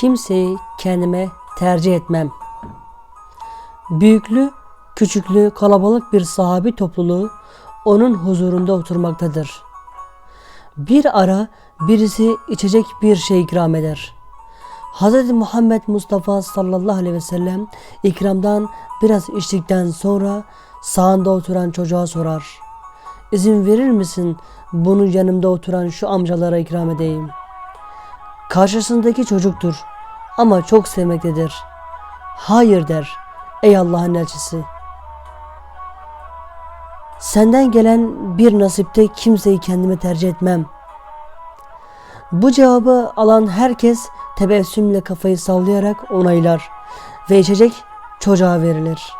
kimseyi kendime tercih etmem. Büyüklü, küçüklü, kalabalık bir sahabi topluluğu onun huzurunda oturmaktadır. Bir ara birisi içecek bir şey ikram eder. Hz. Muhammed Mustafa sallallahu aleyhi ve sellem ikramdan biraz içtikten sonra sağında oturan çocuğa sorar. İzin verir misin bunu yanımda oturan şu amcalara ikram edeyim? Karşısındaki çocuktur ama çok sevmektedir. Hayır der ey Allah'ın elçisi. Senden gelen bir nasipte kimseyi kendime tercih etmem. Bu cevabı alan herkes tebessümle kafayı sallayarak onaylar ve içecek çocuğa verilir.''